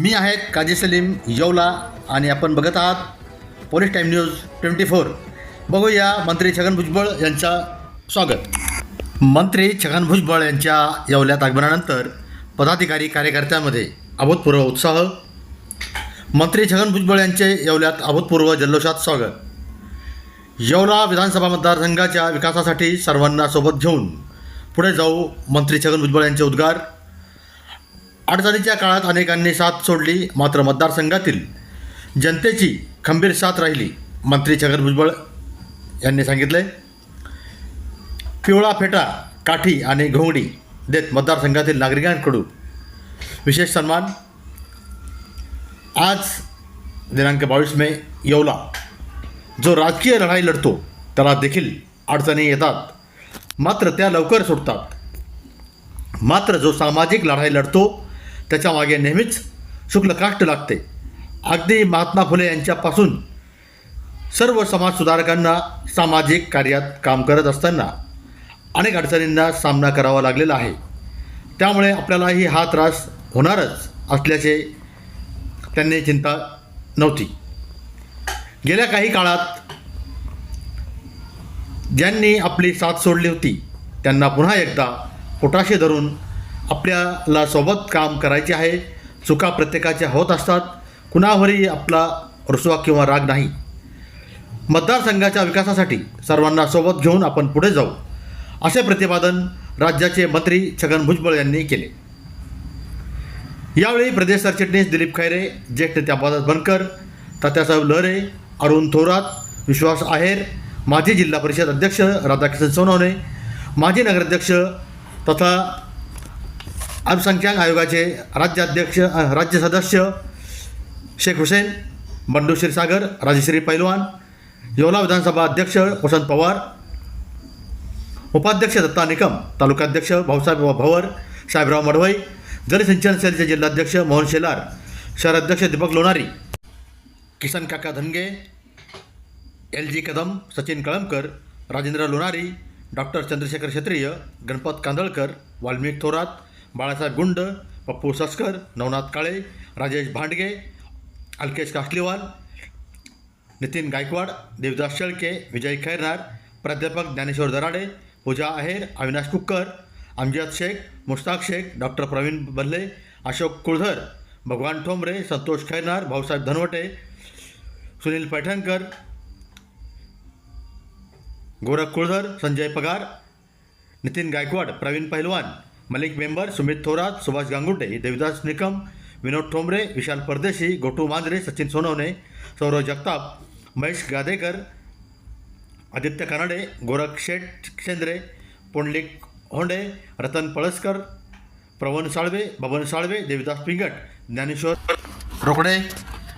मी आहेत काजी सलीम येवला आणि आपण बघत आहात police time news twenty four. बघूया मंत्री छगन भुजबळ यांचा स्वागत. मंत्री छगन भुजबळ यांच्या येवल्यात आगमनानंतर पदाधिकारी कार्यकर्त्यांमध्ये अभूतपूर्व उत्साह. मंत्री छगन भुजबळ यांचे येवल्यात अभूतपूर्व जल्लोषात स्वागत. येवला विधानसभा मतदारसंघाच्या विकासासाठी सर्वांना सोबत घेऊन पुढे जाऊ मंत्री छगन भुजबळ यांचे उद्गार. अडचणीच्या काळात अनेकांनी साथ सोडली मात्र मतदारसंघातील जनतेची खंबीर साथ राहिली. मंत्री छगन भुजबळ यांनी सांगितले पिवळा फेटा काठी आणि घोंगडी देत मतदारसंघातील नागरिकांकडून विशेष सन्मान. आज दिनांक बावीस मे येवला. जो राजकीय लढाई लढतो त्याला देखील अडचणी येतात. मात्र त्या लवकर सुटतात मात्र जो सामाजिक लढाई लढतो त्याच्यामागे नेहमीच शुक्ल काष्ट लागते. अगदी महात्मा फुले यांच्यापासून सर्व समाजसुधारकांना सामाजिक कार्यात काम करत असताना अनेक अडचणींना सामना करावा लागलेला आहे. त्यामुळे आपल्यालाही हा त्रास होणारच असल्याचे त्यांनी चिंता नव्हती. गेल्या काही काळात ज्यांनी आपली साथ सोडली होती त्यांना पुन्हा एकदा पोटाशी धरून आपल्याला सोबत काम करायचे आहे. चुका प्रत्येकाच्या होत असतात. कुणावरही आपला रुसवा किंवा राग नाही. मतदारसंघाच्या विकासासाठी सर्वांना सोबत घेऊन आपण पुढे जाऊ. असे प्रतिपादन राज्याचे मंत्री छगन भुजबळ यांनी केले. यावेळी प्रदेश सरचिटणीस दिलीप खैरे ज्येष्ठ त्याबादास बनकर तात्यासाहेब लहरे अरुण थोरात विश्वास आहेर माजी जिल्हा परिषद अध्यक्ष राधाकिशन सोनवणे माजी नगराध्यक्ष तथा अल्पसंख्याक आयोगाचे राज्याध्यक्ष राज्य सदस्य शेख हुसेन बंडू क्षीरसागर राजश्री पैलवान येवला विधानसभा अध्यक्ष वसंत पवार उपाध्यक्ष दत्ता निकम तालुकाध्यक्ष भाऊसाहेब भवर साहेबराव मडवई जलसिंचन सेलचे जिल्हाध्यक्ष मोहन शेलार शहराध्यक्ष दीपक लोणारी किसन काका Dhange L G Kadam Sachin Kalamkar Rajendra Lonari doctor Chandrashekhar Kshatriya Ganpat Kandalkar Valmik Thorat Balasaheb गुंड पप्पू सस्कर नवनाथ काळे राजेश भांडगे अल्केश कासलीवाल नितीन गायकवाड देवदास शेळके विजय खैरनार प्राध्यापक ज्ञानेश्वर दराडे पूजा आहेर अविनाश कुक्कर अमजद शेख मुश्ताक शेख डॉक्टर प्रवीण बल्ले अशोक कुळधर भगवान ठोंबरे संतोष खैरनार भाऊसाहेब धनवटे सुनील पैठणकर गोरख कुळधर संजय पगार नितीन गायकवाड प्रवीण पहलवान मलिक मेंबर सुमित थोरात सुभाष गांगुटे देविदास निकम विनोद ठोंबरे विशाल परदेशी गोटू मांजरे सचिन सोनवणे सौरव जगताप महेश गादेकर आदित्य कानडे गोरख शेठ शेंद्रे पुंडलिक होंडे रतन पळसकर प्रवण साळवे बबन साळवे देविदास पिंगट ज्ञानेश्वर रोकडे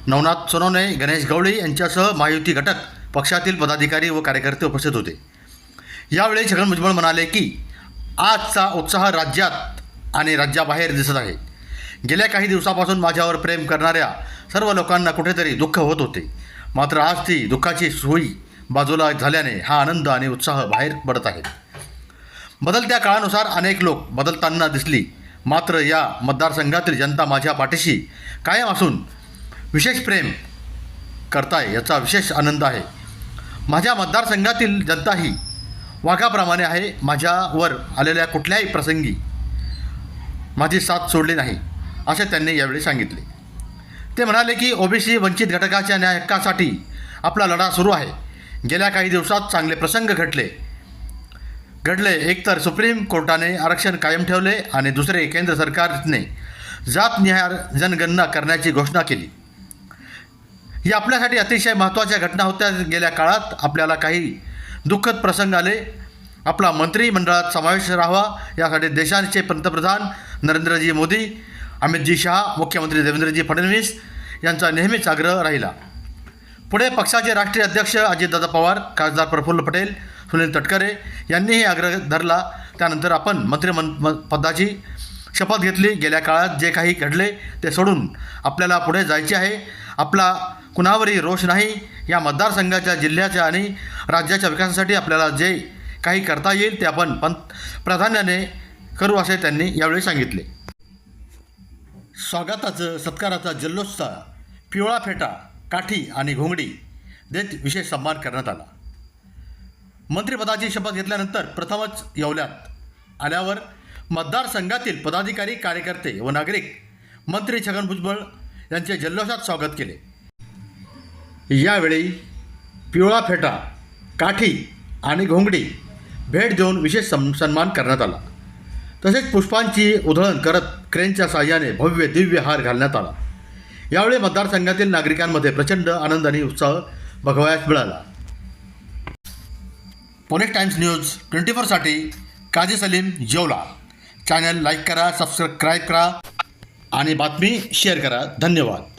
नवनाथ सोनवणे गणेश गवळी यांच्यासह महायुती घटक पक्षातील पदाधिकारी व कार्यकर्ते उपस्थित होते. यावेळी छगन भुजबळ म्हणाले की आजचा उत्साह राज्यात आणि राज्याबाहेर दिसत आहे. गेल्या काही दिवसापासून माझ्यावर प्रेम करणाऱ्या सर्व लोकांना कुठेतरी दुःख होत होते. मात्र आज ती दुःखाची सोयी बाजूला झाल्याने हा आनंद आणि उत्साह बाहेर पडत आहे. बदलत्या काळानुसार अनेक लोक बदलताना दिसली. मात्र या मतदारसंघातील जनता माझ्या पाठीशी कायम असून विशेष प्रेम करताय याचा विशेष आनंद आहे. माझ्या मतदारसंघातील जनताही वाघाप्रमाणे आहे माझ्यावर आलेल्या कुठल्याही प्रसंगी माझी साथ सोडली नाही असे त्यांनी यावेळी सांगितले. ते म्हणाले की ओबीसी वंचित घटकाच्या न्याय हक्कासाठी आपला लढा सुरू आहे. गेल्या काही दिवसात चांगले प्रसंग घडले. घडले. एकतर सुप्रीम कोर्टाने आरक्षण कायम ठेवले आणि दुसरे केंद्र सरकारने जातनिहाय जनगणना करण्याची घोषणा केली. ही आपल्यासाठी अतिशय महत्त्वाच्या घटना होत्या. गेल्या काळात आपल्याला काही दुःखद प्रसंग आले. आपला मंत्रिमंडळात समावेश राहावा यासाठी देशाचे पंतप्रधान नरेंद्रजी मोदी अमितजी शहा मुख्यमंत्री देवेंद्रजी फडणवीस यांचा नेहमीच आग्रह राहिला. पुढे पक्षाचे राष्ट्रीय अध्यक्ष अजितदादा पवार खासदार प्रफुल्ल पटेल सुनील तटकरे यांनीही आग्रह धरला. त्यानंतर आपण मंत्रिमं पदाची शपथ घेतली. गेल्या काळात जे काही घडले ते सोडून आपल्याला पुढे जायचे आहे. आपला कुणावरही रोष नाही. या मतदारसंघाच्या जिल्ह्याच्या आणि राज्याच्या विकासासाठी आपल्याला जे काही करता येईल ते आपण पंत प्राधान्याने करू असे त्यांनी यावेळी सांगितले. स्वागताचं सत्काराचा जल्लोत्साह पिवळा फेटा काठी आणि घोंगडी देत विशेष सन्मान करण्यात आला. मंत्रिपदाची शपथ घेतल्यानंतर प्रथमच येवल्यात. आल्यावर मतदारसंघातील पदाधिकारी कार्यकर्ते व नागरिक मंत्री छगन भुजबळ यांचे जल्लोषात स्वागत केले. यावेळी पिवळा फेटा काठी आणि घोंगडी भेट देऊन विशेष सम सन्मान करण्यात आला. तसेच पुष्पांची उधळण करत क्रेनच्या साह्याने भव्य दिव्य हार घालण्यात आला. यावेळी मतदारसंघातील नागरिकांमध्ये प्रचंड आनंद आणि उत्साह बघावयास मिळाला. पुणे टाइम्स न्यूज ट्वेंटी फोरसाठी काजी सलीम जेवला. चॅनल लाईक करा सबस्क्राईब करा आणि बातमी शेअर करा. धन्यवाद.